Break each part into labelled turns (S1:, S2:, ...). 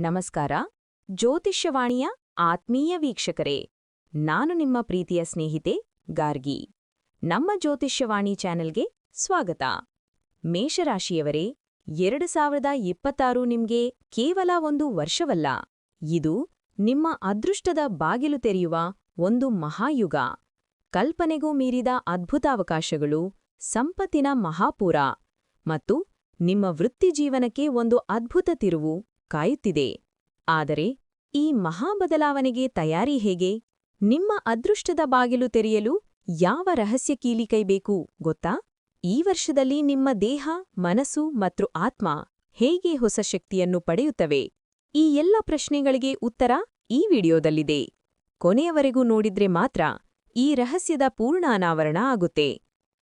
S1: ನಮಸ್ಕಾರ. ಜ್ಯೋತಿಷ್ಯವಾಣಿಯ ಆತ್ಮೀಯ ವೀಕ್ಷಕರೇ, ನಾನು ನಿಮ್ಮ ಪ್ರೀತಿಯ ಸ್ನೇಹಿತೆ ಗಾರ್ಗಿ. ನಮ್ಮ ಜ್ಯೋತಿಷ್ಯವಾಣಿ ಚಾನೆಲ್ಗೆ ಸ್ವಾಗತ. ಮೇಷರಾಶಿಯವರೇ, ಎರಡು ಸಾವಿರದ ಇಪ್ಪತ್ತಾರು ನಿಮ್ಗೆ ಕೇವಲ ಒಂದು ವರ್ಷವಲ್ಲ. ಇದು ನಿಮ್ಮ ಅದೃಷ್ಟದ ಬಾಗಿಲು ತೆರೆಯುವ ಒಂದು ಮಹಾಯುಗ. ಕಲ್ಪನೆಗೂ ಮೀರಿದ ಅದ್ಭುತಾವಕಾಶಗಳು, ಸಂಪತ್ತಿನ ಮಹಾಪೂರ. ಮತ್ತು ನಿಮ್ಮ ವೃತ್ತಿಜೀವನಕ್ಕೆ ಒಂದು ಅದ್ಭುತ ತಿರುವು. ಕಾಯುತ್ತಿದೆ. ಆದರೆ ಈ ಮಹಾಬದಲಾವಣೆಗೆ ತಯಾರಿ ಹೇಗೆ? ನಿಮ್ಮ ಅದೃಷ್ಟದ ಬಾಗಿಲು ತೆರೆಯಲು ಯಾವ ರಹಸ್ಯ ಕೀಲಿ ಬೇಕು ಗೊತ್ತಾ? ಈ ವರ್ಷದಲ್ಲಿ ನಿಮ್ಮ ದೇಹ, ಮನಸ್ಸು ಮತ್ತು ಆತ್ಮ ಹೇಗೆ ಹೊಸ ಶಕ್ತಿಯನ್ನು ಪಡೆಯುತ್ತವೆ? ಈ ಎಲ್ಲ ಪ್ರಶ್ನೆಗಳಿಗೆ ಉತ್ತರ ಈ ವಿಡಿಯೋದಲ್ಲಿದೆ. ಕೊನೆಯವರೆಗೂ ನೋಡಿದ್ರೆ ಮಾತ್ರ ಈ ರಹಸ್ಯದ ಪೂರ್ಣ ಅನಾವರಣ ಆಗುತ್ತೆ.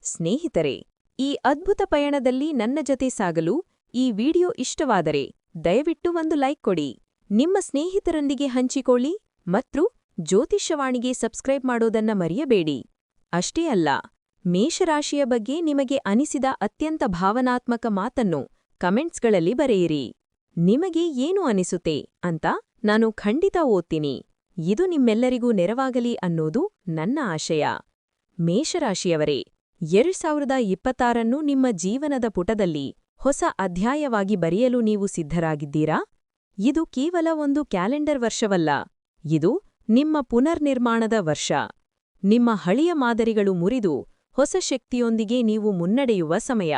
S1: ಸ್ನೇಹಿತರೆ, ಈ ಅದ್ಭುತ ಪಯಣದಲ್ಲಿ ನನ್ನ ಜೊತೆ ಸಾಗಲು ಈ ವಿಡಿಯೋ ಇಷ್ಟವಾದರೆ ದಯವಿಟ್ಟು ಒಂದು ಲೈಕ್ ಕೊಡಿ. ನಿಮ್ಮ ಸ್ನೇಹಿತರೊಂದಿಗೆ ಹಂಚಿಕೊಳ್ಳಿ ಮತ್ತು ಜ್ಯೋತಿಷ್ಯವಾಣಿಗೆ ಸಬ್ಸ್ಕ್ರೈಬ್ ಮಾಡೋದನ್ನ ಮರೆಯಬೇಡಿ. ಅಷ್ಟೇ ಅಲ್ಲ, ಮೇಷರಾಶಿಯ ಬಗ್ಗೆ ನಿಮಗೆ ಅನಿಸಿದ ಅತ್ಯಂತ ಭಾವನಾತ್ಮಕ ಮಾತನ್ನು ಕಮೆಂಟ್ಸ್ಗಳಲ್ಲಿ ಬರೆಯಿರಿ. ನಿಮಗೆ ಏನು ಅನಿಸುತ್ತೆ ಅಂತ ನಾನು ಖಂಡಿತ ಓದ್ತೀನಿ. ಇದು ನಿಮ್ಮೆಲ್ಲರಿಗೂ ನೆರವಾಗಲಿ ಅನ್ನೋದು ನನ್ನ ಆಶಯ. ಮೇಷರಾಶಿಯವರೇ, ಎರಡು ಸಾವಿರದ ಇಪ್ಪತ್ತಾರನ್ನು ನಿಮ್ಮ ಜೀವನದ ಪುಟದಲ್ಲಿ ಹೊಸ ಅಧ್ಯಾಯವಾಗಿ ಬರೆಯಲು ನೀವು ಸಿದ್ಧರಾಗಿದ್ದೀರಾ? ಇದು ಕೇವಲ ಒಂದು ಕ್ಯಾಲೆಂಡರ್ ವರ್ಷವಲ್ಲ. ಇದು ನಿಮ್ಮ ಪುನರ್ನಿರ್ಮಾಣದ ವರ್ಷ. ನಿಮ್ಮ ಹಳೆಯ ಮಾದರಿಗಳು ಮುರಿದು ಹೊಸ ಶಕ್ತಿಯೊಂದಿಗೆ ನೀವು ಮುನ್ನಡೆಯುವ ಸಮಯ.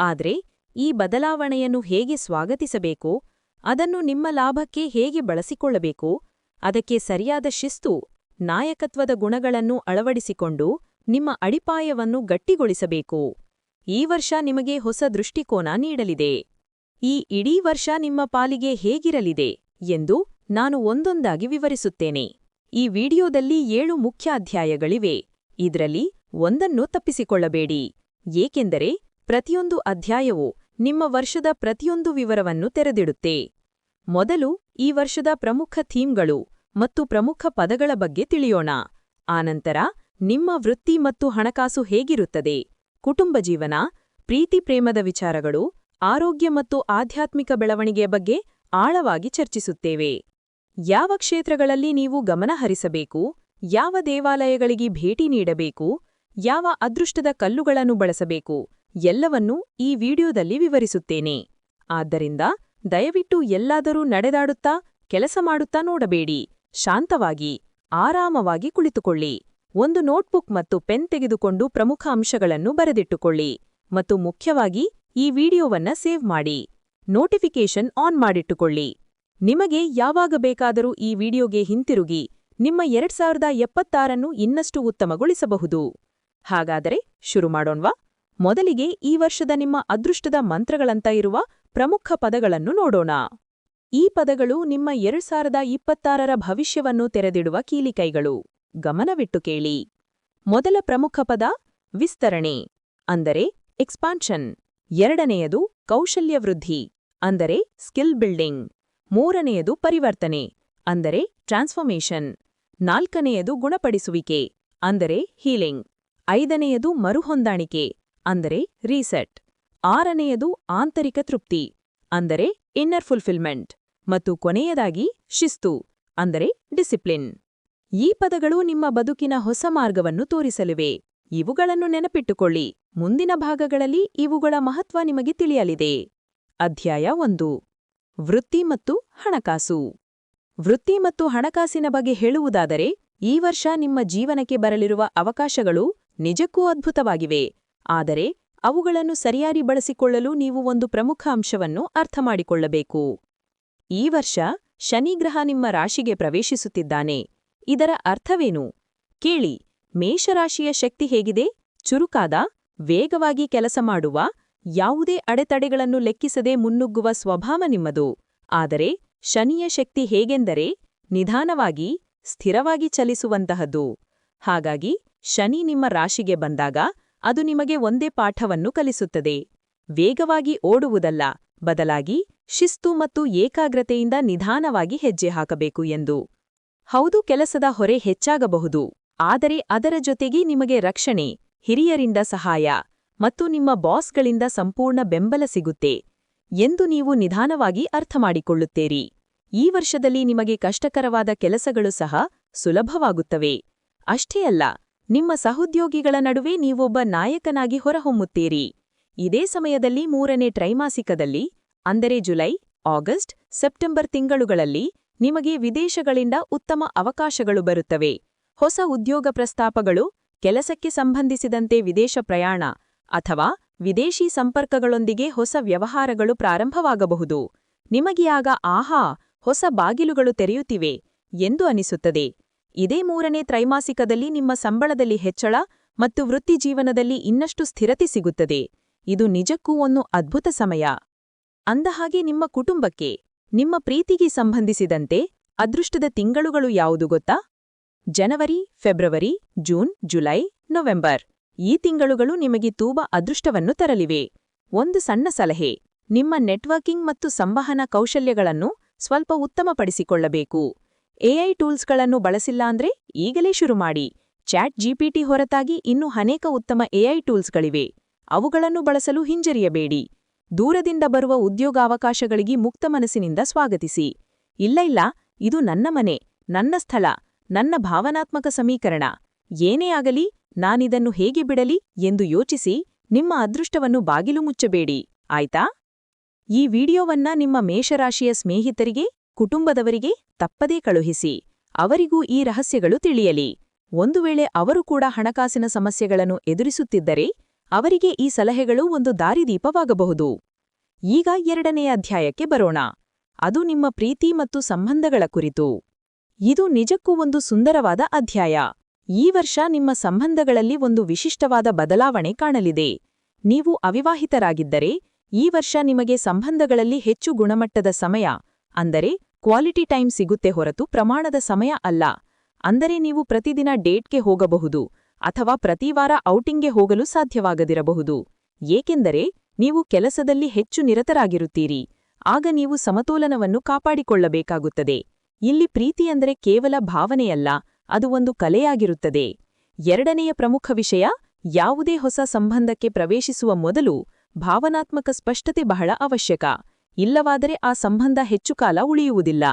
S1: ಆದರೆ, ಈ ಬದಲಾವಣೆಯನ್ನು ಹೇಗೆ ಸ್ವಾಗತಿಸಬೇಕು? ಅದನ್ನು ನಿಮ್ಮ ಲಾಭಕ್ಕೆ ಹೇಗೆ ಬಳಸಿಕೊಳ್ಳಬೇಕು? ಅದಕ್ಕೆ ಸರಿಯಾದ ಶಿಸ್ತು, ನಾಯಕತ್ವದ ಗುಣಗಳನ್ನು ಅಳವಡಿಸಿಕೊಂಡು ನಿಮ್ಮ ಅಡಿಪಾಯವನ್ನು ಗಟ್ಟಿಗೊಳಿಸಬೇಕು. ಈ ವರ್ಷ ನಿಮಗೆ ಹೊಸ ದೃಷ್ಟಿಕೋನ ನೀಡಲಿದೆ. ಈ ಇಡೀ ವರ್ಷ ನಿಮ್ಮ ಪಾಲಿಗೆ ಹೇಗಿರಲಿದೆ ಎಂದು ನಾನು ಒಂದೊಂದಾಗಿ ವಿವರಿಸುತ್ತೇನೆ. ಈ ವಿಡಿಯೋದಲ್ಲಿ ಏಳು ಮುಖ್ಯ ಅಧ್ಯಾಯಗಳಿವೆ. ಇದರಲ್ಲಿ ಒಂದನ್ನು ತಪ್ಪಿಸಿಕೊಳ್ಳಬೇಡಿ. ಏಕೆಂದರೆ ಪ್ರತಿಯೊಂದು ಅಧ್ಯಾಯವು ನಿಮ್ಮ ವರ್ಷದ ಪ್ರತಿಯೊಂದು ವಿವರವನ್ನು ತೆರೆದಿಡುತ್ತೆ. ಮೊದಲು ಈ ವರ್ಷದ ಪ್ರಮುಖ ಥೀಮ್ಗಳು ಮತ್ತು ಪ್ರಮುಖ ಪದಗಳ ಬಗ್ಗೆ ತಿಳಿಯೋಣ. ಆನಂತರ ನಿಮ್ಮ ವೃತ್ತಿ ಮತ್ತು ಹಣಕಾಸು ಹೇಗಿರುತ್ತದೆ? ಕುಟುಂಬ ಜೀವನ, ಪ್ರೀತಿ ಪ್ರೇಮದ ವಿಚಾರಗಳು, ಆರೋಗ್ಯ ಮತ್ತು ಆಧ್ಯಾತ್ಮಿಕ ಬೆಳವಣಿಗೆಯ ಬಗ್ಗೆ ಆಳವಾಗಿ ಚರ್ಚಿಸುತ್ತೇವೆ. ಯಾವ ಕ್ಷೇತ್ರಗಳಲ್ಲಿ ನೀವು ಗಮನಹರಿಸಬೇಕು ಯಾವ ದೇವಾಲಯಗಳಿಗೆ ಭೇಟಿ ನೀಡಬೇಕು, ಯಾವ ಅದೃಷ್ಟದ ಕಲ್ಲುಗಳನ್ನು ಬಳಸಬೇಕು, ಎಲ್ಲವನ್ನೂ ಈ ವಿಡಿಯೋದಲ್ಲಿ ವಿವರಿಸುತ್ತೇನೆ. ಆದ್ದರಿಂದ ದಯವಿಟ್ಟು ಎಲ್ಲಾದರೂ ನಡೆದಾಡುತ್ತಾ, ಕೆಲಸ ಮಾಡುತ್ತಾ ನೋಡಬೇಡಿ. ಶಾಂತವಾಗಿ, ಆರಾಮವಾಗಿ ಕುಳಿತುಕೊಳ್ಳಿ. ಒಂದು ನೋಟ್ಬುಕ್ ಮತ್ತು ಪೆನ್ ತೆಗೆದುಕೊಂಡು ಪ್ರಮುಖ ಅಂಶಗಳನ್ನು ಬರೆದಿಟ್ಟುಕೊಳ್ಳಿ ಮತ್ತು ಮುಖ್ಯವಾಗಿ ಈ ವಿಡಿಯೋವನ್ನ ಸೇವ್ ಮಾಡಿ. ನೋಟಿಫಿಕೇಶನ್ ಆನ್ ಮಾಡಿಟ್ಟುಕೊಳ್ಳಿ. ನಿಮಗೆ ಯಾವಾಗ ಬೇಕಾದರೂ ಈ ವಿಡಿಯೋಗೆ ಹಿಂತಿರುಗಿ. ನಿಮ್ಮ ಎರಡ್ ಸಾವಿರದ ಎಪ್ಪತ್ತಾರನ್ನು ಇನ್ನಷ್ಟು ಉತ್ತಮಗೊಳಿಸಬಹುದು. ಹಾಗಾದರೆ ಶುರು ಮಾಡೋಣ್ವಾ? ಮೊದಲಿಗೆ ಈ ವರ್ಷದ ನಿಮ್ಮ ಅದೃಷ್ಟದ ಮಂತ್ರಗಳಂತ ಇರುವ ಪ್ರಮುಖ ಪದಗಳನ್ನು ನೋಡೋಣ. ಈ ಪದಗಳು ನಿಮ್ಮ ಎರಡ್ ಸಾವಿರದ ಇಪ್ಪತ್ತಾರರ ಭವಿಷ್ಯವನ್ನು ತೆರೆದಿಡುವ ಕೀಲಿಕೈಗಳು. ಗಮನವಿಟ್ಟು ಕೇಳಿ. ಮೊದಲ ಪ್ರಮುಖ ಪದ ವಿಸ್ತರಣೆ, ಅಂದರೆ ಎಕ್ಸ್ಪಾನ್ಷನ್ ಎರಡನೆಯದು ಕೌಶಲ್ಯವೃದ್ಧಿ ಅಂದರೆ ಸ್ಕಿಲ್ ಬಿಲ್ಡಿಂಗ್ ಮೂರನೆಯದು ಪರಿವರ್ತನೆ, ಅಂದರೆ ಟ್ರಾನ್ಸ್ಫಾರ್ಮೇಷನ್ ನಾಲ್ಕನೆಯದು ಗುಣಪಡಿಸುವಿಕೆ, ಅಂದರೆ ಹೀಲಿಂಗ್ ಐದನೆಯದು ಮರುಹೊಂದಾಣಿಕೆ, ಅಂದರೆ ರೀಸೆಟ್ ಆರನೆಯದು ಆಂತರಿಕ ತೃಪ್ತಿ, ಅಂದರೆ ಇನ್ನರ್ ಫುಲ್ಫಿಲ್ಮೆಂಟ್ ಮತ್ತು ಕೊನೆಯದಾಗಿ ಶಿಸ್ತು, ಅಂದರೆ ಡಿಸಿಪ್ಲಿನ್ ಈ ಪದಗಳು ನಿಮ್ಮ ಬದುಕಿನ ಹೊಸ ಮಾರ್ಗವನ್ನು ತೋರಿಸಲಿವೆ. ಇವುಗಳನ್ನು ನೆನಪಿಟ್ಟುಕೊಳ್ಳಿ. ಮುಂದಿನ ಭಾಗಗಳಲ್ಲಿ ಇವುಗಳ ಮಹತ್ವ ನಿಮಗೆ ತಿಳಿಯಲಿದೆ. ಅಧ್ಯಾಯ ಒಂದು. ವೃತ್ತಿ ಮತ್ತು ಹಣಕಾಸು. ವೃತ್ತಿ ಮತ್ತು ಹಣಕಾಸಿನ ಬಗ್ಗೆ ಹೇಳುವುದಾದರೆ, ಈ ವರ್ಷ ನಿಮ್ಮ ಜೀವನಕ್ಕೆ ಬರಲಿರುವ ಅವಕಾಶಗಳು ನಿಜಕ್ಕೂ ಅದ್ಭುತವಾಗಿವೆ. ಆದರೆ, ಅವುಗಳನ್ನು ಸರಿಯಾಗಿ ಬಳಸಿಕೊಳ್ಳಲು ನೀವು ಒಂದು ಪ್ರಮುಖ ಅಂಶವನ್ನು ಅರ್ಥಮಾಡಿಕೊಳ್ಳಬೇಕು ಈ ವರ್ಷ ಶನಿಗ್ರಹ ನಿಮ್ಮ ರಾಶಿಗೆ ಪ್ರವೇಶಿಸುತ್ತಿದ್ದಾನೆ. ಇದರ ಅರ್ಥವೇನು? ಕೇಳಿ. ಮೇಷರಾಶಿಯ ಶಕ್ತಿ ಹೇಗಿದೆ? ಚುರುಕಾದ, ವೇಗವಾಗಿ ಕೆಲಸ ಮಾಡುವ, ಯಾವುದೇ ಅಡೆತಡೆಗಳನ್ನು ಲೆಕ್ಕಿಸದೆ ಮುನ್ನುಗ್ಗುವ ಸ್ವಭಾವ ನಿಮ್ಮದು. ಆದರೆ, ಶನಿಯ ಶಕ್ತಿ ಹೇಗೆಂದರೆ, ನಿಧಾನವಾಗಿ, ಸ್ಥಿರವಾಗಿ ಚಲಿಸುವಂತಹದ್ದು. ಹಾಗಾಗಿ, ಶನಿ ನಿಮ್ಮ ರಾಶಿಗೆ ಬಂದಾಗ, ಅದು ನಿಮಗೆ ಒಂದೇ ಪಾಠವನ್ನು ಕಲಿಸುತ್ತದೆ. ವೇಗವಾಗಿ ಓಡುವುದಲ್ಲ, ಬದಲಾಗಿ ಶಿಸ್ತು ಮತ್ತು ಏಕಾಗ್ರತೆಯಿಂದ ನಿಧಾನವಾಗಿ ಹೆಜ್ಜೆ ಹಾಕಬೇಕು ಎಂದು. ಹೌದು ಕೆಲಸದ ಹೊರೆ ಹೆಚ್ಚಾಗಬಹುದು, ಆದರೆ ಅದರ ಜೊತೆಗೆ ನಿಮಗೆ ರಕ್ಷಣೆ, ಹಿರಿಯರಿಂದ ಸಹಾಯ ಮತ್ತು ನಿಮ್ಮ ಬಾಸ್ಗಳಿಂದ ಸಂಪೂರ್ಣ ಬೆಂಬಲ ಸಿಗುತ್ತೆ ಎಂದು ನೀವು ನಿಧಾನವಾಗಿ ಅರ್ಥಮಾಡಿಕೊಳ್ಳುತ್ತೀರಿ. ಈ ವರ್ಷದಲ್ಲಿ ನಿಮಗೆ ಕಷ್ಟಕರವಾದ ಕೆಲಸಗಳು ಸಹ ಸುಲಭವಾಗುತ್ತವೆ. ಅಷ್ಟೇ ಅಲ್ಲ, ನಿಮ್ಮ ಸಹೋದ್ಯೋಗಿಗಳ ನಡುವೆ ನೀವೊಬ್ಬ ನಾಯಕನಾಗಿ ಹೊರಹೊಮ್ಮುತ್ತೀರಿ. ಇದೇ ಸಮಯದಲ್ಲಿ ಮೂರನೇ ತ್ರೈಮಾಸಿಕದಲ್ಲಿ, ಅಂದರೆ ಜುಲೈ, ಆಗಸ್ಟ್, ಸೆಪ್ಟೆಂಬರ್ ತಿಂಗಳುಗಳಲ್ಲಿ ನಿಮಗೆ ವಿದೇಶಗಳಿಂದ ಉತ್ತಮ ಅವಕಾಶಗಳು ಬರುತ್ತವೆ. ಹೊಸ ಉದ್ಯೋಗ ಪ್ರಸ್ತಾಪಗಳು, ಕೆಲಸಕ್ಕೆ ಸಂಬಂಧಿಸಿದಂತೆ ವಿದೇಶ ಪ್ರಯಾಣ ಅಥವಾ ವಿದೇಶಿ ಸಂಪರ್ಕಗಳೊಂದಿಗೆ ಹೊಸ ವ್ಯವಹಾರಗಳು ಪ್ರಾರಂಭವಾಗಬಹುದು. ನಿಮಗಿಯಾಗ ಆಹಾ, ಹೊಸ ಬಾಗಿಲುಗಳು ತೆರೆಯುತ್ತಿವೆ ಎಂದು ಅನಿಸುತ್ತದೆ. ಇದೇ ಮೂರನೇ ತ್ರೈಮಾಸಿಕದಲ್ಲಿ ನಿಮ್ಮ ಸಂಬಳದಲ್ಲಿ ಹೆಚ್ಚಳ ಮತ್ತು ವೃತ್ತಿಜೀವನದಲ್ಲಿ ಇನ್ನಷ್ಟು ಸ್ಥಿರತೆ ಸಿಗುತ್ತದೆ. ಇದು ನಿಜಕ್ಕೂ ಒಂದು ಅದ್ಭುತ ಸಮಯ. ಅಂದಹಾಗೆ ನಿಮ್ಮ ಕುಟುಂಬಕ್ಕೆ ನಿಮ್ಮ ಪ್ರೀತಿಗೆ ಸಂಬಂಧಿಸಿದಂತೆ ಅದೃಷ್ಟದ ತಿಂಗಳುಗಳು ಯಾವುದು ಗೊತ್ತಾ? ಜನವರಿ, ಫೆಬ್ರವರಿ, ಜೂನ್, ಜುಲೈ, ನವೆಂಬರ್. ಈ ತಿಂಗಳುಗಳು ನಿಮಗೆ ತೂಬ ಅದೃಷ್ಟವನ್ನು ತರಲಿವೆ. ಒಂದು ಸಣ್ಣ ಸಲಹೆ. ನಿಮ್ಮ ನೆಟ್ವರ್ಕಿಂಗ್ ಮತ್ತು ಸಂವಹನ ಕೌಶಲ್ಯಗಳನ್ನು ಸ್ವಲ್ಪ ಉತ್ತಮಪಡಿಸಿಕೊಳ್ಳಬೇಕು. ಎಐ ಟೂಲ್ಸ್ಗಳನ್ನು ಬಳಸಿಲ್ಲ ಅಂದ್ರೆ ಈಗಲೇ ಶುರು ಮಾಡಿ. ಚಾಟ್ ಜಿಪಿಟಿ ಹೊರತಾಗಿ ಇನ್ನೂ ಅನೇಕ ಉತ್ತಮ ಎಐ ಟೂಲ್ಸ್ಗಳಿವೆ. ಅವುಗಳನ್ನು ಬಳಸಲು ಹಿಂಜರಿಯಬೇಡಿ. ದೂರದಿಂದ ಬರುವ ಉದ್ಯೋಗಾವಕಾಶಗಳಿಗೆ ಮುಕ್ತ ಮನಸ್ಸಿನಿಂದ ಸ್ವಾಗತಿಸಿ. ಇಲ್ಲ ಇಲ್ಲ, ಇದು ನನ್ನ ಮನೆ, ನನ್ನ ಸ್ಥಳ, ನನ್ನ ಭಾವನಾತ್ಮಕ ಸಮೀಕರಣ. ಏನೇ ಆಗಲಿ, ನಾನಿದನ್ನು ಹೇಗೆ ಬಿಡಲಿ ಎಂದು ಯೋಚಿಸಿ ನಿಮ್ಮ ಅದೃಷ್ಟವನ್ನು ಬಾಗಿಲು ಮುಚ್ಚಬೇಡಿ, ಆಯ್ತಾ? ಈ ವಿಡಿಯೋವನ್ನ ನಿಮ್ಮ ಮೇಷರಾಶಿಯ ಸ್ನೇಹಿತರಿಗೆ, ಕುಟುಂಬದವರಿಗೆ ತಪ್ಪದೇ ಕಳುಹಿಸಿ. ಅವರಿಗೂ ಈ ರಹಸ್ಯಗಳು ತಿಳಿಯಲಿ. ಒಂದು ವೇಳೆ ಅವರು ಕೂಡ ಹಣಕಾಸಿನ ಸಮಸ್ಯೆಗಳನ್ನು ಎದುರಿಸುತ್ತಿದ್ದರೆ ಅವರಿಗೆ ಈ ಸಲಹೆಗಳು ಒಂದು ದಾರಿದೀಪವಾಗಬಹುದು. ಈಗ ಎರಡನೆಯ ಅಧ್ಯಾಯಕ್ಕೆ ಬರೋಣ. ಅದು ನಿಮ್ಮ ಪ್ರೀತಿ ಮತ್ತು ಸಂಬಂಧಗಳ ಕುರಿತು. ಇದು ನಿಜಕ್ಕೂ ಒಂದು ಸುಂದರವಾದ ಅಧ್ಯಾಯ. ಈ ವರ್ಷ ನಿಮ್ಮ ಸಂಬಂಧಗಳಲ್ಲಿ ಒಂದು ವಿಶಿಷ್ಟವಾದ ಬದಲಾವಣೆ ಕಾಣಲಿದೆ. ನೀವು ಅವಿವಾಹಿತರಾಗಿದ್ದರೆ, ಈ ವರ್ಷ ನಿಮಗೆ ಸಂಬಂಧಗಳಲ್ಲಿ ಹೆಚ್ಚು ಗುಣಮಟ್ಟದ ಸಮಯ, ಅಂದರೆ ಕ್ವಾಲಿಟಿ ಟೈಮ್ ಸಿಗುತ್ತೆ ಹೊರತು ಪ್ರಮಾಣದ ಸಮಯ ಅಲ್ಲ. ಅಂದರೆ ನೀವು ಪ್ರತಿದಿನ ಡೇಟ್ಗೆ ಹೋಗಬಹುದು. ಅಥವಾ ಪ್ರತಿವಾರ ಔಟಿಂಗ್ಗೆ ಹೋಗಲು ಸಾಧ್ಯವಾಗದಿರಬಹುದು. ಏಕೆಂದರೆ, ನೀವು ಕೆಲಸದಲ್ಲಿ ಹೆಚ್ಚು ನಿರತರಾಗಿರುತ್ತೀರಿ. ಆಗ ನೀವು ಸಮತೋಲನವನ್ನು ಕಾಪಾಡಿಕೊಳ್ಳಬೇಕಾಗುತ್ತದೆ. ಇಲ್ಲಿ ಪ್ರೀತಿಯಂದರೆ ಕೇವಲ ಭಾವನೆಯಲ್ಲ, ಅದು ಒಂದು ಕಲೆಯಾಗಿರುತ್ತದೆ. ಎರಡನೆಯ ಪ್ರಮುಖ ವಿಷಯ, ಯಾವುದೇ ಹೊಸ ಸಂಬಂಧಕ್ಕೆ ಪ್ರವೇಶಿಸುವ ಮೊದಲು ಭಾವನಾತ್ಮಕ ಸ್ಪಷ್ಟತೆ ಬಹಳ ಅವಶ್ಯಕ. ಇಲ್ಲವಾದರೆ ಆ ಸಂಬಂಧ ಹೆಚ್ಚು ಕಾಲ ಉಳಿಯುವುದಿಲ್ಲ.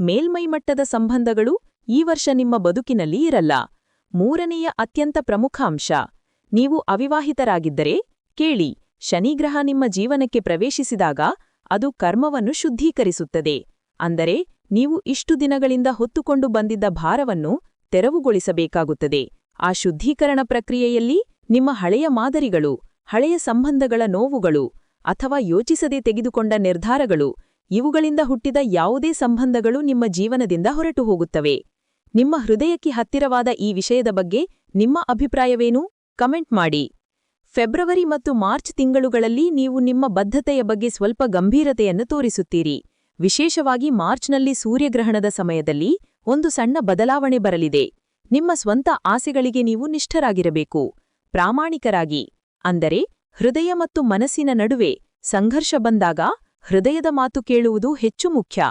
S1: ಮೇಲ್ಮೈಮಟ್ಟದ ಸಂಬಂಧಗಳು ಈ ವರ್ಷ ನಿಮ್ಮ ಬದುಕಿನಲ್ಲಿ ಇರಲ್ಲ. ಮೂರನೆಯ ಅತ್ಯಂತ ಪ್ರಮುಖ ಅಂಶ. ನೀವು ಅವಿವಾಹಿತರಾಗಿದ್ದರೆ, ಕೇಳಿ, ಶನಿಗ್ರಹ ನಿಮ್ಮ ಜೀವನಕ್ಕೆ ಪ್ರವೇಶಿಸಿದಾಗ ಅದು ಕರ್ಮವನ್ನು ಶುದ್ಧೀಕರಿಸುತ್ತದೆ. ಅಂದರೆ, ನೀವು ಇಷ್ಟು ದಿನಗಳಿಂದ ಹೊತ್ತುಕೊಂಡು ಬಂದಿದ್ದ ಭಾರವನ್ನು ತೆರವುಗೊಳಿಸಬೇಕಾಗುತ್ತದೆ. ಆ ಶುದ್ಧೀಕರಣ ಪ್ರಕ್ರಿಯೆಯಲ್ಲಿ ನಿಮ್ಮ ಹಳೆಯ ಮಾದರಿಗಳು, ಹಳೆಯ ಸಂಬಂಧಗಳ ನೋವುಗಳು, ಅಥವಾ ಯೋಚಿಸದೆ ತೆಗೆದುಕೊಂಡ ನಿರ್ಧಾರಗಳು, ಇವುಗಳಿಂದ ಹುಟ್ಟಿದ ಯಾವುದೇ ಸಂಬಂಧಗಳು ನಿಮ್ಮ ಜೀವನದಿಂದ ಹೊರಟು ಹೋಗುತ್ತವೆ ನಿಮ್ಮ ಹೃದಯಕ್ಕೆ ಹತ್ತಿರವಾದ ಈ ವಿಷಯದ ಬಗ್ಗೆ ನಿಮ್ಮ ಅಭಿಪ್ರಾಯವೇನು? ಕಮೆಂಟ್ ಮಾಡಿ. ಫೆಬ್ರವರಿ ಮತ್ತು ಮಾರ್ಚ್ ತಿಂಗಳುಗಳಲ್ಲಿ ನೀವು ನಿಮ್ಮ ಬದ್ಧತೆಯ ಬಗ್ಗೆ ಸ್ವಲ್ಪ ಗಂಭೀರತೆಯನ್ನು ತೋರಿಸುತ್ತೀರಿ. ವಿಶೇಷವಾಗಿ ಮಾರ್ಚ್ನಲ್ಲಿ ಸೂರ್ಯಗ್ರಹಣದ ಸಮಯದಲ್ಲಿ ಒಂದು ಸಣ್ಣ ಬದಲಾವಣೆ ಬರಲಿದೆ. ನಿಮ್ಮ ಸ್ವಂತ ಆಸೆಗಳಿಗೆ ನೀವು ನಿಷ್ಠರಾಗಿರಬೇಕು. ಪ್ರಾಮಾಣಿಕರಾಗಿ. ಅಂದರೆ ಹೃದಯ ಮತ್ತು ಮನಸ್ಸಿನ ನಡುವೆ ಸಂಘರ್ಷ ಬಂದಾಗ ಹೃದಯದ ಮಾತು ಕೇಳುವುದು ಹೆಚ್ಚು ಮುಖ್ಯ.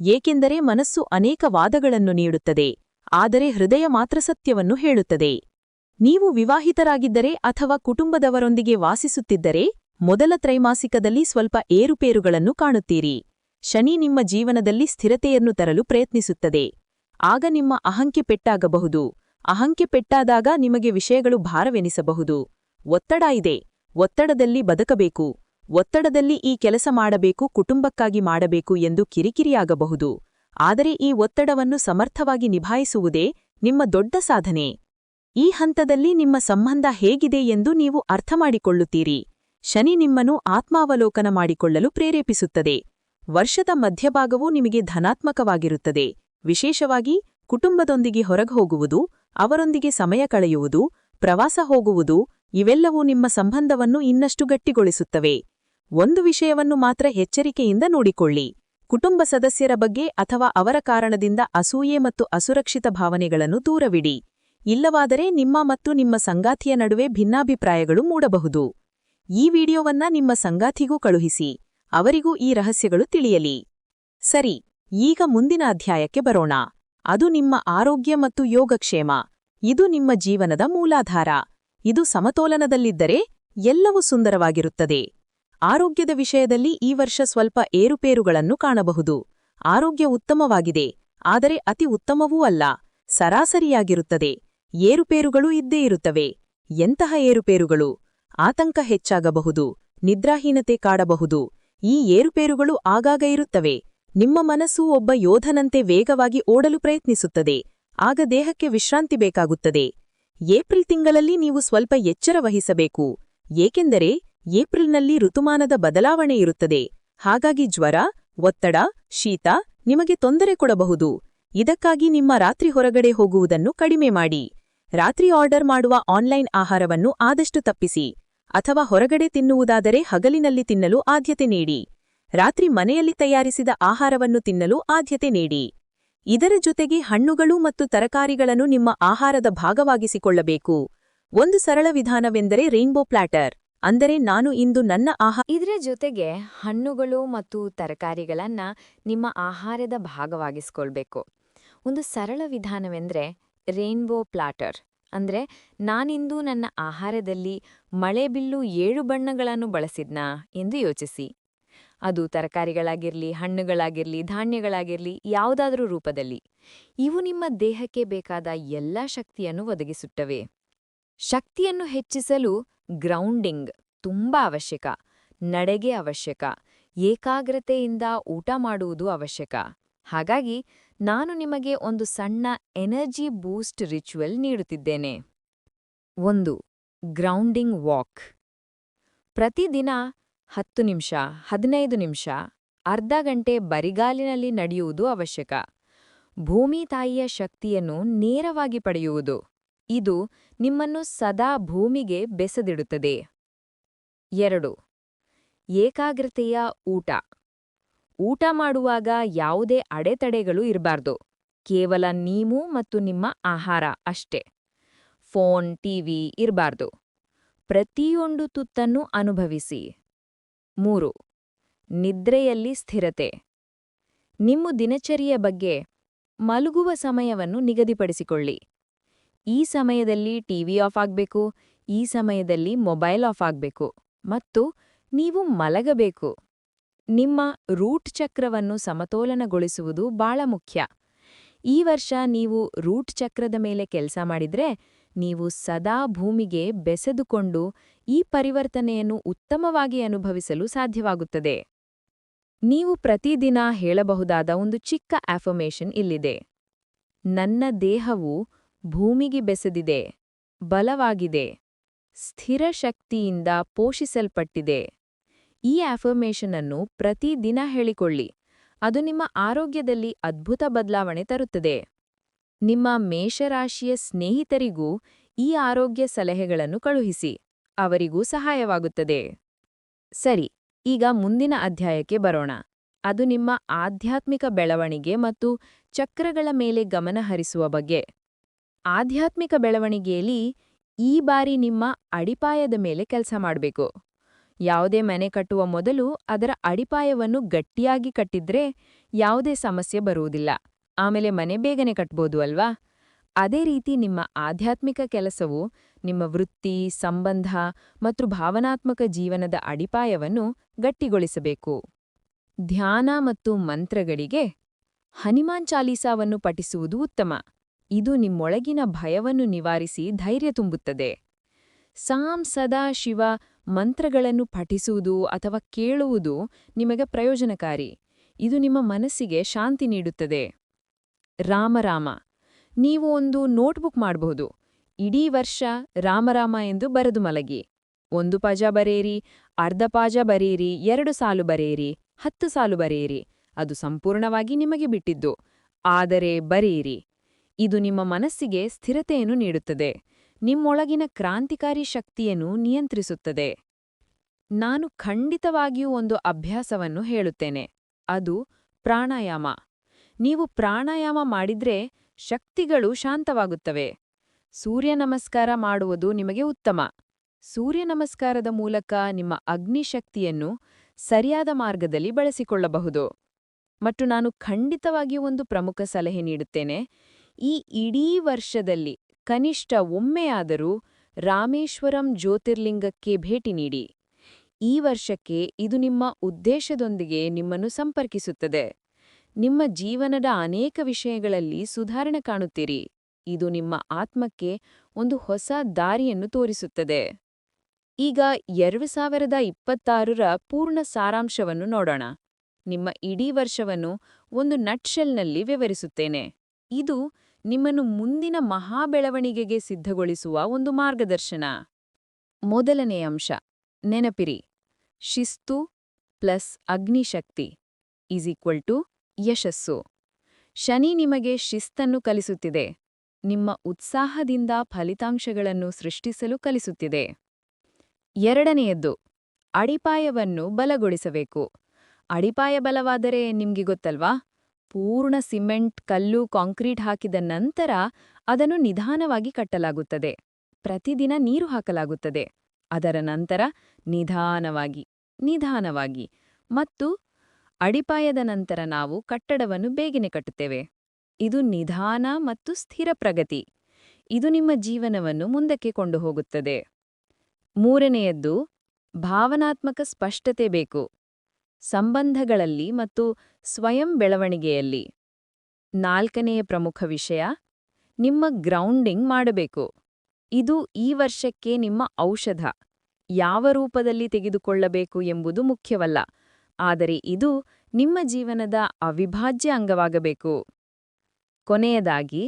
S1: ಏಕೆಂದರೆ ಮನಸ್ಸು ಅನೇಕ ವಾದಗಳನ್ನು ನೀಡುತ್ತದೆ. ಆದರೆ ಹೃದಯ ಮಾತ್ರ ಸತ್ಯವನ್ನು ಹೇಳುತ್ತದೆ. ನೀವು ವಿವಾಹಿತರಾಗಿದ್ದರೆ ಅಥವಾ ಕುಟುಂಬದವರೊಂದಿಗೆ ವಾಸಿಸುತ್ತಿದ್ದರೆ ಮೊದಲ ತ್ರೈಮಾಸಿಕದಲ್ಲಿ ಸ್ವಲ್ಪ ಏರುಪೇರುಗಳನ್ನು ಕಾಣುತ್ತೀರಿ. ಶನಿ ನಿಮ್ಮ ಜೀವನದಲ್ಲಿ ಸ್ಥಿರತೆಯನ್ನು ತರಲು ಪ್ರಯತ್ನಿಸುತ್ತದೆ. ಆಗ ನಿಮ್ಮ ಅಹಂಕೆ ಪೆಟ್ಟಾಗಬಹುದು. ಅಹಂಕೆ ಪೆಟ್ಟಾದಾಗ ನಿಮಗೆ ವಿಷಯಗಳು ಭಾರವೆನಿಸಬಹುದು. ಒತ್ತಡ ಇದೆ. ಒತ್ತಡದಲ್ಲಿ ಬದುಕಬೇಕು. ಒತ್ತಡದಲ್ಲಿ ಈ ಕೆಲಸ ಮಾಡಬೇಕು, ಕುಟುಂಬಕ್ಕಾಗಿ ಮಾಡಬೇಕು ಎಂದು ಕಿರಿಕಿರಿಯಾಗಬಹುದು. ಆದರೆ ಈ ಒತ್ತಡವನ್ನು ಸಮರ್ಥವಾಗಿ ನಿಭಾಯಿಸುವುದೇ ನಿಮ್ಮ ದೊಡ್ಡ ಸಾಧನೆ. ಈ ಹಂತದಲ್ಲಿ ನಿಮ್ಮ ಸಂಬಂಧ ಹೇಗಿದೆ ಎಂದು ನೀವು ಅರ್ಥಮಾಡಿಕೊಳ್ಳುತ್ತೀರಿ. ಶನಿ ನಿಮ್ಮನ್ನು ಆತ್ಮಾವಲೋಕನ ಮಾಡಿಕೊಳ್ಳಲು ಪ್ರೇರೇಪಿಸುತ್ತದೆ. ವರ್ಷದ ಮಧ್ಯಭಾಗವು ನಿಮಗೆ ಧನಾತ್ಮಕವಾಗಿರುತ್ತದೆ. ವಿಶೇಷವಾಗಿ ಕುಟುಂಬದೊಂದಿಗೆ ಹೊರಗೆ ಹೋಗುವುದು ಅವರೊಂದಿಗೆ ಸಮಯ ಕಳೆಯುವುದು, ಪ್ರವಾಸ ಹೋಗುವುದು, ಇವೆಲ್ಲವೂ ನಿಮ್ಮ ಸಂಬಂಧವನ್ನು ಇನ್ನಷ್ಟು ಗಟ್ಟಿಗೊಳಿಸುತ್ತವೆ. ಒಂದು ವಿಷಯವನ್ನು ಮಾತ್ರ ಎಚ್ಚರಿಕೆಯಿಂದ ನೋಡಿಕೊಳ್ಳಿ. ಕುಟುಂಬ ಸದಸ್ಯರ ಬಗ್ಗೆ ಅಥವಾ ಅವರ ಕಾರಣದಿಂದ ಅಸೂಯೆ ಮತ್ತು ಅಸುರಕ್ಷಿತ ಭಾವನೆಗಳನ್ನು ದೂರವಿಡಿ. ಇಲ್ಲವಾದರೆ ನಿಮ್ಮ ಮತ್ತು ನಿಮ್ಮ ಸಂಗಾತಿಯ ನಡುವೆ ಭಿನ್ನಾಭಿಪ್ರಾಯಗಳು ಮೂಡಬಹುದು. ಈ ವಿಡಿಯೋವನ್ನ ನಿಮ್ಮ ಸಂಗಾತಿಗೂ ಕಳುಹಿಸಿ. ಅವರಿಗೂ ಈ ರಹಸ್ಯಗಳು ತಿಳಿಯಲಿ. ಸರಿ, ಈಗ ಮುಂದಿನ ಅಧ್ಯಾಯಕ್ಕೆ ಬರೋಣ. ಅದು ನಿಮ್ಮ ಆರೋಗ್ಯ ಮತ್ತು ಯೋಗಕ್ಷೇಮ. ಇದು ನಿಮ್ಮ ಜೀವನದ ಮೂಲಾಧಾರ. ಇದು ಸಮತೋಲನದಲ್ಲಿದ್ದರೆ ಎಲ್ಲವೂ ಸುಂದರವಾಗಿರುತ್ತದೆ. ಆರೋಗ್ಯದ ವಿಷಯದಲ್ಲಿ ಈ ವರ್ಷ ಸ್ವಲ್ಪ ಏರುಪೇರುಗಳನ್ನು ಕಾಣಬಹುದು. ಆರೋಗ್ಯ ಉತ್ತಮವಾಗಿದೆ, ಆದರೆ ಅತಿ ಉತ್ತಮವೂ ಅಲ್ಲ, ಸರಾಸರಿಯಾಗಿರುತ್ತದೆ. ಏರುಪೇರುಗಳೂ ಇದ್ದೇ ಇರುತ್ತವೆ. ಎಂತಹ ಏರುಪೇರುಗಳು? ಆತಂಕ ಹೆಚ್ಚಾಗಬಹುದು, ನಿದ್ರಾಹೀನತೆ ಕಾಡಬಹುದು. ಈ ಏರುಪೇರುಗಳು ಆಗಾಗ ಇರುತ್ತವೆ. ನಿಮ್ಮ ಮನಸ್ಸು ಒಬ್ಬ ಯೋಧನಂತೆ ವೇಗವಾಗಿ ಓಡಲು ಪ್ರಯತ್ನಿಸುತ್ತದೆ, ಆಗ ದೇಹಕ್ಕೆ ವಿಶ್ರಾಂತಿ ಬೇಕಾಗುತ್ತದೆ. ಏಪ್ರಿಲ್ ತಿಂಗಳಲ್ಲಿ ನೀವು ಸ್ವಲ್ಪ ಎಚ್ಚರ ವಹಿಸಬೇಕು, ಏಕೆಂದರೆ ಏಪ್ರಿಲ್ನಲ್ಲಿ ಋತುಮಾನದ ಬದಲಾವಣೆ ಇರುತ್ತದೆ. ಹಾಗಾಗಿ ಜ್ವರ, ಒತ್ತಡ, ಶೀತ ನಿಮಗೆ ತೊಂದರೆ ಕೊಡಬಹುದು. ಇದಕ್ಕಾಗಿ ನಿಮ್ಮ ರಾತ್ರಿ ಹೊರಗಡೆ ಹೋಗುವುದನ್ನು ಕಡಿಮೆ ಮಾಡಿ. ರಾತ್ರಿ ಆರ್ಡರ್ ಮಾಡುವ ಆನ್ಲೈನ್ ಆಹಾರವನ್ನು ಆದಷ್ಟು ತಪ್ಪಿಸಿ. ಅಥವಾ ಹೊರಗಡೆ ತಿನ್ನುವುದಾದರೆ ಹಗಲಿನಲ್ಲಿ ತಿನ್ನಲು ಆದ್ಯತೆ ನೀಡಿ. ರಾತ್ರಿ ಮನೆಯಲ್ಲಿ ತಯಾರಿಸಿದ ಆಹಾರವನ್ನು ತಿನ್ನಲು ಆದ್ಯತೆ ನೀಡಿ. ಇದರ ಜೊತೆಗೆ ಹಣ್ಣುಗಳು ಮತ್ತು ತರಕಾರಿಗಳನ್ನು ನಿಮ್ಮ ಆಹಾರದ ಭಾಗವಾಗಿಸಿಕೊಳ್ಳಬೇಕು. ಒಂದು ಸರಳ ವಿಧಾನವೆಂದರೆ ರೈನ್ಬೋ ಪ್ಲಾಟರ್. ಅಂದರೆ ನಾನು ಇಂದು ನನ್ನ ಆಹಾರ
S2: ಇದರ ಜೊತೆಗೆ ಹಣ್ಣುಗಳು ಮತ್ತು ತರಕಾರಿಗಳನ್ನ ನಿಮ್ಮ ಆಹಾರದ ಭಾಗವಾಗಿಸ್ಕೊಳ್ಬೇಕು. ಒಂದು ಸರಳ ವಿಧಾನವೆಂದರೆ ರೇನ್ಬೋ ಪ್ಲಾಟರ್ ಅಂದ್ರೆ ನಾನಿಂದು ನನ್ನ ಆಹಾರದಲ್ಲಿ ಮಳೆಬಿಲ್ಲು ಏಳು ಬಣ್ಣಗಳನ್ನು ಬಳಸಿದ್ನಾ ಎಂದು ಯೋಚಿಸಿ. ಅದು ತರಕಾರಿಗಳಾಗಿರ್ಲಿ, ಹಣ್ಣುಗಳಾಗಿರ್ಲಿ, ಧಾನ್ಯಗಳಾಗಿರ್ಲಿ, ಯಾವುದಾದರೂ ರೂಪದಲ್ಲಿ. ಇವು ನಿಮ್ಮ ದೇಹಕ್ಕೆ ಬೇಕಾದ ಎಲ್ಲಾ ಶಕ್ತಿಯನ್ನು ಒದಗಿಸುತ್ತವೆ. ಶಕ್ತಿಯನ್ನು ಹೆಚ್ಚಿಸಲು ಗ್ರೌಂಡಿಂಗ್ ತುಂಬಾ ಅವಶ್ಯಕ. ನಡೆಗೆ ಅವಶ್ಯಕ. ಏಕಾಗ್ರತೆಯಿಂದ ಊಟ ಮಾಡುವುದು ಅವಶ್ಯಕ. ಹಾಗಾಗಿ ನಾನು ನಿಮಗೆ ಒಂದು ಸಣ್ಣ ಎನರ್ಜಿ ಬೂಸ್ಟ್ ರಿಚುವಲ್ ನೀಡುತ್ತಿದ್ದೇನೆ. ಒಂದು ಗ್ರೌಂಡಿಂಗ್ ವಾಕ್ ಪ್ರತಿದಿನ ಹತ್ತು ನಿಮಿಷ, ಹದಿನೈದು ನಿಮಿಷ, ಅರ್ಧ ಗಂಟೆ ಬರಿಗಾಲಿನಲ್ಲಿ ನಡೆಯುವುದು ಅವಶ್ಯಕ. ಭೂಮಿ ತಾಯಿಯ ಶಕ್ತಿಯನ್ನು ನೇರವಾಗಿ ಪಡೆಯುವುದು. ಇದು ನಿಮ್ಮನ್ನು ಸದಾ ಭೂಮಿಗೆ ಬೆಸೆದಿಡುತ್ತದೆ. ಎರಡು, ಏಕಾಗ್ರತೆಯ ಊಟ. ಊಟ ಮಾಡುವಾಗ ಯಾವುದೇ ಅಡೆತಡೆಗಳು ಇರಬಾರ್ದು. ಕೇವಲ ನೀವು ಮತ್ತು ನಿಮ್ಮ ಆಹಾರ ಅಷ್ಟೇ. ಫೋನ್, ಟಿವಿ ಇರಬಾರ್ದು. ಪ್ರತಿಯೊಂದು ತುತ್ತನ್ನು ಅನುಭವಿಸಿ. ಮೂರು, ನಿದ್ರೆಯಲ್ಲಿ ಸ್ಥಿರತೆ. ನಿಮ್ಮ ದಿನಚರಿಯ ಬಗ್ಗೆ ಮಲಗುವ ಸಮಯವನ್ನು ನಿಗದಿಪಡಿಸಿಕೊಳ್ಳಿ. ಈ ಸಮಯದಲ್ಲಿ ಟಿವಿ ಆಫ್ ಆಗಬೇಕು, ಈ ಸಮಯದಲ್ಲಿ ಮೊಬೈಲ್ ಆಫ್ ಆಗಬೇಕು. ಮತ್ತು ನೀವು ಮಲಗಬೇಕು. ನಿಮ್ಮ ರೂಟ್ ಚಕ್ರವನ್ನು ಸಮತೋಲನಗೊಳಿಸುವುದು ಬಹಳ ಮುಖ್ಯ. ಈ ವರ್ಷ ನೀವು ರೂಟ್ ಚಕ್ರದ ಮೇಲೆ ಕೆಲಸ ಮಾಡಿದ್ರೆ, ನೀವು ಸದಾ ಭೂಮಿಗೆ ಬೆಸೆದುಕೊಂಡು ಈ ಪರಿವರ್ತನೆಯನ್ನು ಉತ್ತಮವಾಗಿ ಅನುಭವಿಸಲು ಸಾಧ್ಯವಾಗುತ್ತದೆ. ನೀವು ಪ್ರತಿದಿನ ಹೇಳಬಹುದಾದ ಒಂದು ಚಿಕ್ಕ ಆಫರ್ಮೇಷನ್ ಇಲ್ಲಿದೆ. ನನ್ನ ದೇಹವು ಭೂಮಿಗೆ ಬೆಸೆದಿದೆ, ಬಲವಾಗಿದೆ, ಸ್ಥಿರ ಶಕ್ತಿಯಿಂದ ಪೋಷಿಸಲ್ಪಟ್ಟಿದೆ. ಈ ಆಫರ್ಮೇಷನ್ ಅನ್ನು ಪ್ರತಿದಿನ ಹೇಳಿಕೊಳ್ಳಿ. ಅದು ನಿಮ್ಮ ಆರೋಗ್ಯದಲ್ಲಿ ಅದ್ಭುತ ಬದಲಾವಣೆ ತರುತ್ತದೆ. ನಿಮ್ಮ ಮೇಷರಾಶಿಯ ಸ್ನೇಹಿತರಿಗೂ ಈ ಆರೋಗ್ಯ ಸಲಹೆಗಳನ್ನು ಕಳುಹಿಸಿ. ಅವರಿಗೂ ಸಹಾಯವಾಗುತ್ತದೆ. ಸರಿ, ಈಗ ಮುಂದಿನ ಅಧ್ಯಾಯಕ್ಕೆ ಬರೋಣ. ಅದು ನಿಮ್ಮ ಆಧ್ಯಾತ್ಮಿಕ ಬೆಳವಣಿಗೆ ಮತ್ತು ಚಕ್ರಗಳ ಮೇಲೆ ಗಮನ ಹರಿಸುವ ಬಗ್ಗೆ. ಆಧ್ಯಾತ್ಮಿಕ ಬೆಳವಣಿಗೆಯಲ್ಲಿ ಈ ಬಾರಿ ನಿಮ್ಮ ಅಡಿಪಾಯದ ಮೇಲೆ ಕೆಲಸ ಮಾಡಬೇಕು. ಯಾವುದೇ ಮನೆ ಕಟ್ಟುವ ಮೊದಲು ಅದರ ಅಡಿಪಾಯವನ್ನು ಗಟ್ಟಿಯಾಗಿ ಕಟ್ಟಿದ್ರೆ ಯಾವುದೇ ಸಮಸ್ಯೆ ಬರುವುದಿಲ್ಲ. ಆಮೇಲೆ ಮನೆ ಬೇಗನೆ ಕಟ್ಬೋದು ಅಲ್ವಾ? ಅದೇ ರೀತಿ ನಿಮ್ಮ ಆಧ್ಯಾತ್ಮಿಕ ಕೆಲಸವು ನಿಮ್ಮ ವೃತ್ತಿ, ಸಂಬಂಧ ಮತ್ತು ಭಾವನಾತ್ಮಕ ಜೀವನದ ಅಡಿಪಾಯವನ್ನು ಗಟ್ಟಿಗೊಳಿಸಬೇಕು. ಧ್ಯಾನ ಮತ್ತು ಮಂತ್ರಗಳಿಗೆ ಹನುಮಾನ್ ಚಾಲೀಸಾವನ್ನು ಪಠಿಸುವುದು ಉತ್ತಮ. ಇದು ನಿಮ್ಮೊಳಗಿನ ಭಯವನ್ನು ನಿವಾರಿಸಿ ಧೈರ್ಯ ತುಂಬುತ್ತದೆ. ಸಾಂ ಸದಾ ಶಿವ ಮಂತ್ರಗಳನ್ನು ಪಠಿಸುವುದು ಅಥವಾ ಕೇಳುವುದು ನಿಮಗೆ ಪ್ರಯೋಜನಕಾರಿ. ಇದು ನಿಮ್ಮ ಮನಸ್ಸಿಗೆ ಶಾಂತಿ ನೀಡುತ್ತದೆ. ರಾಮರಾಮ ನೀವು ಒಂದು ನೋಟ್ಬುಕ್ ಮಾಡಬಹುದು. ಇಡೀ ವರ್ಷ ರಾಮರಾಮ ಎಂದು ಬರೆದು ಮಲಗಿ. ಒಂದು ಪಾಜ ಬರೆಯಿರಿ, ಅರ್ಧ ಪಾಜ ಬರೆಯಿರಿ, ಎರಡು ಸಾಲು ಬರೆಯಿರಿ, ಹತ್ತು ಸಾಲು ಬರೆಯಿರಿ. ಅದು ಸಂಪೂರ್ಣವಾಗಿ ನಿಮಗೆ ಬಿಟ್ಟಿದ್ದು. ಆದರೆ ಬರೆಯಿರಿ. ಇದು ನಿಮ್ಮ ಮನಸ್ಸಿಗೆ ಸ್ಥಿರತೆಯನ್ನು ನೀಡುತ್ತದೆ. ನಿಮ್ಮೊಳಗಿನ ಕ್ರಾಂತಿಕಾರಿ ಶಕ್ತಿಯನ್ನು ನಿಯಂತ್ರಿಸುತ್ತದೆ. ನಾನು ಖಂಡಿತವಾಗಿಯೂ ಒಂದು ಅಭ್ಯಾಸವನ್ನು ಹೇಳುತ್ತೇನೆ. ಅದು ಪ್ರಾಣಾಯಾಮ. ನೀವು ಪ್ರಾಣಾಯಾಮ ಮಾಡಿದ್ರೆ ಶಕ್ತಿಗಳು ಶಾಂತವಾಗುತ್ತವೆ. ಸೂರ್ಯ ನಮಸ್ಕಾರ ಮಾಡುವುದು ನಿಮಗೆ ಉತ್ತಮ. ಸೂರ್ಯ ನಮಸ್ಕಾರದ ಮೂಲಕ ನಿಮ್ಮ ಅಗ್ನಿಶಕ್ತಿಯನ್ನು ಸರಿಯಾದ ಮಾರ್ಗದಲ್ಲಿ ಬಳಸಿಕೊಳ್ಳಬಹುದು. ಮತ್ತು ನಾನು ಖಂಡಿತವಾಗಿಯೂ ಒಂದು ಪ್ರಮುಖ ಸಲಹೆ ನೀಡುತ್ತೇನೆ. ಈ ಇಡೀ ವರ್ಷದಲ್ಲಿ ಕನಿಷ್ಠ ಒಮ್ಮೆಯಾದರೂ ರಾಮೇಶ್ವರಂ ಜ್ಯೋತಿರ್ಲಿಂಗಕ್ಕೆ ಭೇಟಿ ನೀಡಿ. ಈ ವರ್ಷಕ್ಕೆ ಇದು ನಿಮ್ಮ ಉದ್ದೇಶದೊಂದಿಗೆ ನಿಮ್ಮನ್ನು ಸಂಪರ್ಕಿಸುತ್ತದೆ. ನಿಮ್ಮ ಜೀವನದ ಅನೇಕ ವಿಷಯಗಳಲ್ಲಿ ಸುಧಾರಣೆ ಕಾಣುತ್ತೀರಿ. ಇದು ನಿಮ್ಮ ಆತ್ಮಕ್ಕೆ ಒಂದು ಹೊಸ ದಾರಿಯನ್ನು ತೋರಿಸುತ್ತದೆ. ಈಗ ಎರಡು ಸಾವಿರದ ಇಪ್ಪತ್ತಾರರ ಪೂರ್ಣ ಸಾರಾಂಶವನ್ನು ನೋಡೋಣ. ನಿಮ್ಮ ಇಡೀ ವರ್ಷವನ್ನು ಒಂದು ನಟ್ಶೆಲ್ನಲ್ಲಿ ವಿವರಿಸುತ್ತೇನೆ. ಇದು ನಿಮ್ಮನ್ನು ಮುಂದಿನ ಮಹಾ ಬೆಳವಣಿಗೆಗೆ ಸಿದ್ಧಗೊಳಿಸುವ ಒಂದು ಮಾರ್ಗದರ್ಶನ. ಮೊದಲನೇ ಅಂಶ, ನೆನಪಿರಿ. ಶಿಸ್ತು ಪ್ಲಸ್ ಅಗ್ನಿಶಕ್ತಿ ಈಸ್ ಈಕ್ವಲ್ ಟು ಯಶಸ್ಸು. ಶನಿ ನಿಮಗೆ ಶಿಸ್ತನ್ನು ಕಲಿಸುತ್ತಿದೆ. ನಿಮ್ಮ ಉತ್ಸಾಹದಿಂದ ಫಲಿತಾಂಶಗಳನ್ನು ಸೃಷ್ಟಿಸಲು ಕಲಿಸುತ್ತಿದೆ. ಎರಡನೆಯದ್ದು, ಅಡಿಪಾಯವನ್ನು ಬಲಗೊಳಿಸಬೇಕು. ಅಡಿಪಾಯ ಬಲವಾದರೆ ನಿಮ್ಗೆ ಗೊತ್ತಲ್ವಾ? ಪೂರ್ಣ ಸಿಮೆಂಟ್, ಕಲ್ಲು, ಕಾಂಕ್ರೀಟ್ ಹಾಕಿದ ನಂತರ ಅದನ್ನು ನಿಧಾನವಾಗಿ ಕಟ್ಟಲಾಗುತ್ತದೆ. ಪ್ರತಿದಿನ ನೀರು ಹಾಕಲಾಗುತ್ತದೆ. ಅದರ ನಂತರ ನಿಧಾನವಾಗಿ ನಿಧಾನವಾಗಿ ಮತ್ತು ಅಡಿಪಾಯದ ನಂತರ ನಾವು ಕಟ್ಟಡವನ್ನು ಬೇಗನೆ ಕಟ್ಟುತ್ತೇವೆ. ಇದು ನಿಧಾನ ಮತ್ತು ಸ್ಥಿರ ಪ್ರಗತಿ. ಇದು ನಿಮ್ಮ ಜೀವನವನ್ನು ಮುಂದಕ್ಕೆ ಕೊಂಡು ಹೋಗುತ್ತದೆ ಮೂರನೆಯದ್ದು, ಭಾವನಾತ್ಮಕ ಸ್ಪಷ್ಟತೆ ಬೇಕು. ಸಂಬಂಧಗಳಲ್ಲಿ ಮತ್ತು ಸ್ವಯಂ ಬೆಳವಣಿಗೆಯಲ್ಲಿ. ನಾಲ್ಕನೆಯ ಪ್ರಮುಖ ವಿಷಯ, ನಿಮ್ಮ ಗ್ರೌಂಡಿಂಗ್ ಮಾಡಬೇಕು. ಇದು ಈ ವರ್ಷಕ್ಕೆ ನಿಮ್ಮ ಔಷಧ. ಯಾವ ರೂಪದಲ್ಲಿ ತೆಗೆದುಕೊಳ್ಳಬೇಕು ಎಂಬುದು ಮುಖ್ಯವಲ್ಲ, ಆದರೆ ಇದು ನಿಮ್ಮ ಜೀವನದ ಅವಿಭಾಜ್ಯ ಅಂಗವಾಗಬೇಕು. ಕೊನೆಯದಾಗಿ,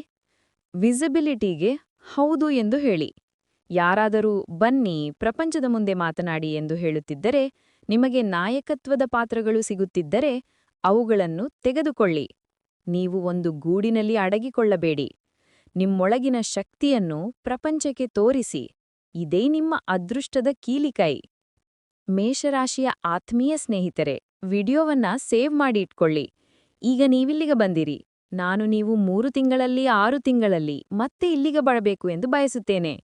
S2: ವಿಸಿಬಿಲಿಟಿಗೆ ಹೌದು ಎಂದು ಹೇಳಿ. ಯಾರಾದರೂ ಬನ್ನಿ ಪ್ರಪಂಚದ ಮುಂದೆ ಮಾತನಾಡಿ ಎಂದು ಹೇಳುತ್ತಿದ್ದರೆ ನಿಮಗೆ ನಾಯಕತ್ವದ ಪಾತ್ರಗಳು ಸಿಗುತ್ತಿದ್ದರೆ ಅವುಗಳನ್ನು ತೆಗೆದುಕೊಳ್ಳಿ. ನೀವು ಒಂದು ಗೂಡಿನಲ್ಲಿ ಅಡಗಿಕೊಳ್ಳಬೇಡಿ. ನಿಮ್ಮೊಳಗಿನ ಶಕ್ತಿಯನ್ನು ಪ್ರಪಂಚಕ್ಕೆ ತೋರಿಸಿ. ಇದೇ ನಿಮ್ಮ ಅದೃಷ್ಟದ ಕೀಲಿಕೈ. ಮೇಷರಾಶಿಯ ಆತ್ಮೀಯ ಸ್ನೇಹಿತರೆ, ವಿಡಿಯೋವನ್ನ ಸೇವ್ ಮಾಡಿ ಇಟ್ಕೊಳ್ಳಿ. ಈಗ ನೀವಿಲ್ಲಿಗೆ ಬಂದಿರಿ. ನಾನು ನೀವು ಮೂರು ತಿಂಗಳಲ್ಲಿ, ಆರು ತಿಂಗಳಲ್ಲಿ ಮತ್ತೆ ಇಲ್ಲಿಗೆ ಬರಬೇಕು ಎಂದು ಬಯಸುತ್ತೇನೆ.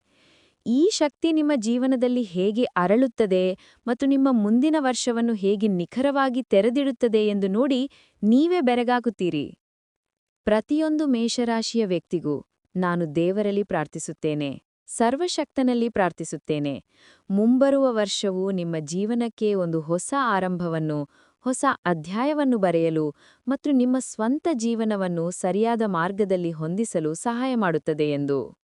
S2: ಈ ಶಕ್ತಿ ನಿಮ್ಮ ಜೀವನದಲ್ಲಿ ಹೇಗೆ ಅರಳುತ್ತದೆ ಮತ್ತು ನಿಮ್ಮ ಮುಂದಿನ ವರ್ಷವನ್ನು ಹೇಗೆ ನಿಖರವಾಗಿ ತೆರೆದಿಡುತ್ತದೆ ಎಂದು ನೋಡಿ ನೀವೇ ಬೆರಗಾಗುತ್ತೀರಿ. ಪ್ರತಿಯೊಂದು ಮೇಷರಾಶಿಯ ವ್ಯಕ್ತಿಗೂ ನಾನು ದೇವರಲ್ಲಿ ಪ್ರಾರ್ಥಿಸುತ್ತೇನೆ, ಸರ್ವಶಕ್ತನಲ್ಲಿ ಪ್ರಾರ್ಥಿಸುತ್ತೇನೆ. ಮುಂಬರುವ ವರ್ಷವು ನಿಮ್ಮ ಜೀವನಕ್ಕೆ ಒಂದು ಹೊಸ ಆರಂಭವನ್ನು, ಹೊಸ ಅಧ್ಯಾಯವನ್ನು ಬರೆಯಲು ಮತ್ತು ನಿಮ್ಮ ಸ್ವಂತ ಜೀವನವನ್ನು ಸರಿಯಾದ ಮಾರ್ಗದಲ್ಲಿ ಹೊಂದಿಸಲು ಸಹಾಯ ಮಾಡುತ್ತದೆ ಎಂದು.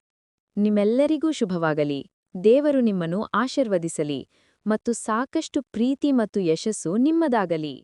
S2: ನಿಮ್ಮೆಲ್ಲರಿಗೂ ಶುಭವಾಗಲಿ. ದೇವರು ನಿಮ್ಮನ್ನು ಆಶೀರ್ವದಿಸಲಿ ಮತ್ತು ಸಾಕಷ್ಟು ಪ್ರೀತಿ ಮತ್ತು ಯಶಸ್ಸು ನಿಮ್ಮದಾಗಲಿ.